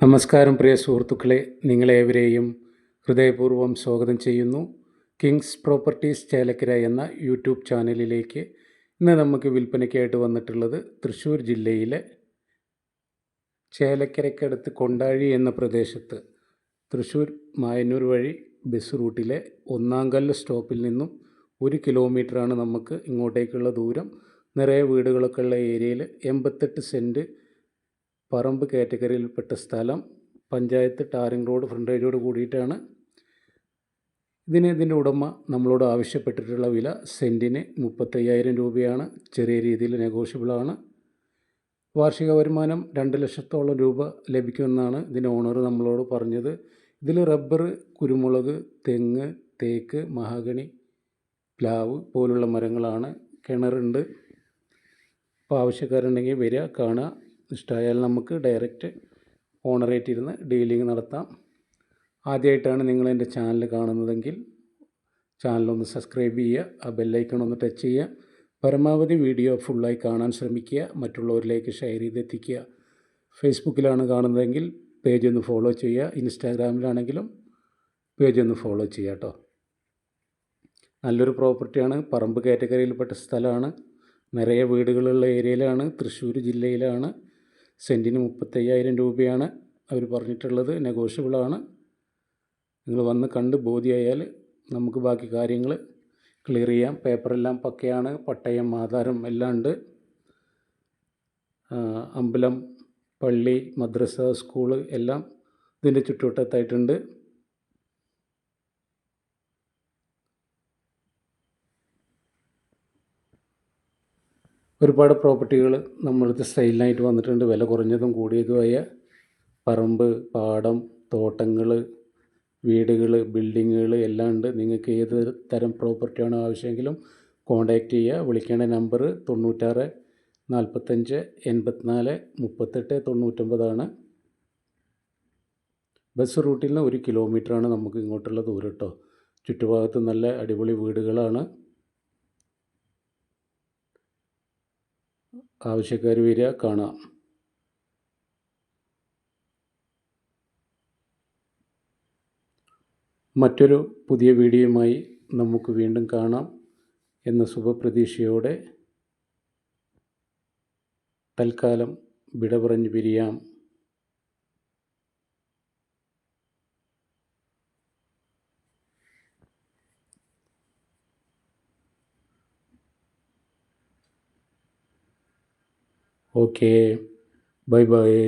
നമസ്കാരം പ്രിയ സുഹൃത്തുക്കളെ. നിങ്ങളേവരെയും ഹൃദയപൂർവം സ്വാഗതം ചെയ്യുന്നു. കിങ്സ് പ്രോപ്പർട്ടീസ് ചേലക്കര എന്ന യൂട്യൂബ് ചാനലിലേക്ക് ഇന്ന് നമുക്ക് വിൽപ്പനയ്ക്കായിട്ട് വന്നിട്ടുള്ളത് തൃശ്ശൂർ ജില്ലയിലെ ചേലക്കരയ്ക്കടുത്ത് കൊണ്ടാഴി എന്ന പ്രദേശത്ത് തൃശ്ശൂർ മായന്നൂർ വഴി ബസ് റൂട്ടിലെ ഒന്നാംകല്ല് സ്റ്റോപ്പിൽ നിന്നും ഒരു കിലോമീറ്ററാണ് നമുക്ക് ഇങ്ങോട്ടേക്കുള്ള ദൂരം. നിറയെ വീടുകളൊക്കെ ഉള്ള ഏരിയയിൽ എൺപത്തെട്ട് സെന്റ് പറമ്പ് കാറ്റഗറിയിൽപ്പെട്ട സ്ഥലം പഞ്ചായത്ത് ടാറിംഗ് റോഡ് ഫ്രണ്ടേജോട് കൂടിയിട്ടാണ്. ഇതിന് ഇതിന്റെ ഉടമ നമ്മളോട് ആവശ്യപ്പെട്ടിട്ടുള്ള വില സെന്റിന് മുപ്പത്തയ്യായിരം രൂപയാണ്. ചെറിയ രീതിയിൽ നെഗോഷ്യബിളാണ് വാർഷിക വരുമാനം രണ്ട് ലക്ഷത്തോളം രൂപ ലഭിക്കുമെന്നാണ് ഇതിന്റെ ഓണർ നമ്മളോട് പറഞ്ഞത്. ഇതിൽ റബ്ബർ കുരുമുളക് തെങ്ങ് തേക്ക് മഹാഗണി പ്ലാവ് പോലുള്ള മരങ്ങളാണ്. കിണറുണ്ട്. അപ്പോൾ ആവശ്യക്കാരുണ്ടെങ്കിൽ വരിക കാണുക. ഇഷ്ടമായാൽ നമുക്ക് ഡയറക്റ്റ് ഓണറേറ്റ് ഇരുന്ന് ഡീലിംഗ് നടത്താം. ആദ്യമായിട്ടാണ് നിങ്ങൾ എന്റെ ചാനൽ കാണുന്നതെങ്കിൽ ചാനലൊന്ന് സബ്സ്ക്രൈബ് ചെയ്യുക ആ ബെല്ലൈക്കൺ ഒന്ന് ടച്ച് ചെയ്യുക പരമാവധി വീഡിയോ ഫുള്ളായി കാണാൻ ശ്രമിക്കുക മറ്റുള്ളവരിലേക്ക് ഷെയർ ചെയ്തെത്തിക്കുക. ഫേസ്ബുക്കിലാണ് കാണുന്നതെങ്കിൽ പേജ് ഒന്ന് ഫോളോ ചെയ്യുക ഇൻസ്റ്റാഗ്രാമിലാണെങ്കിലും പേജ് ഒന്ന് ഫോളോ ചെയ്യുക കേട്ടോ നല്ലൊരു പ്രോപ്പർട്ടിയാണ് പറമ്പ് കാറ്റഗറിയിൽപ്പെട്ട സ്ഥലമാണ് നിറയെ വീടുകളുള്ള ഏരിയയിലാണ് തൃശ്ശൂർ ജില്ലയിലാണ് സെന്റിന് മുപ്പത്തയ്യായിരം രൂപയാണ് അവർ പറഞ്ഞിട്ടുള്ളത്. നെഗോഷ്യബിളാണ് നിങ്ങൾ വന്ന് കണ്ട് ബോധ്യമായാൽ നമുക്ക് ബാക്കി കാര്യങ്ങൾ ക്ലിയർ ചെയ്യാം. പേപ്പറെല്ലാം പക്കയാണ്. പട്ടയം ആധാരം എല്ലാം ഉണ്ട്. അമ്പലം പള്ളി മദ്രസ സ്കൂൾ എല്ലാം ഇതിന്റെ ചുറ്റുവട്ടത്തായിട്ടുണ്ട്. ഒരുപാട് പ്രോപ്പർട്ടികൾ നമ്മളടുത്ത് സെയിലിനായിട്ട് വന്നിട്ടുണ്ട്. വില കുറഞ്ഞതും കൂടിയതുമായ പറമ്പ് പാടം തോട്ടങ്ങൾ വീടുകൾ ബിൽഡിങ്ങുകൾ എല്ലാം ഉണ്ട്. നിങ്ങൾക്ക് ഏത് തരം പ്രോപ്പർട്ടിയാണോ ആവശ്യമെങ്കിലും കോൺടാക്റ്റ് ചെയ്യുക. വിളിക്കേണ്ട നമ്പർ തൊണ്ണൂറ്റാറ് നാൽപ്പത്തഞ്ച് എൺപത്തിനാല് മുപ്പത്തെട്ട് തൊണ്ണൂറ്റൊമ്പതാണ്. ബസ് റൂട്ടിൽ നിന്ന് ഒരു കിലോമീറ്ററാണ് നമുക്ക് ഇങ്ങോട്ടുള്ള ദൂരം കേട്ടോ. ചുറ്റുഭാഗത്ത് നല്ല അടിപൊളി വീടുകളാണ്. ആവശ്യക്കാർ വരിക കാണാം മറ്റൊരു പുതിയ വീഡിയോയുമായി നമുക്ക് വീണ്ടും കാണാം എന്ന ശുഭപ്രതീക്ഷയോടെ തൽക്കാലം വിട പറഞ്ഞു പിരിയാം. Okay bye bye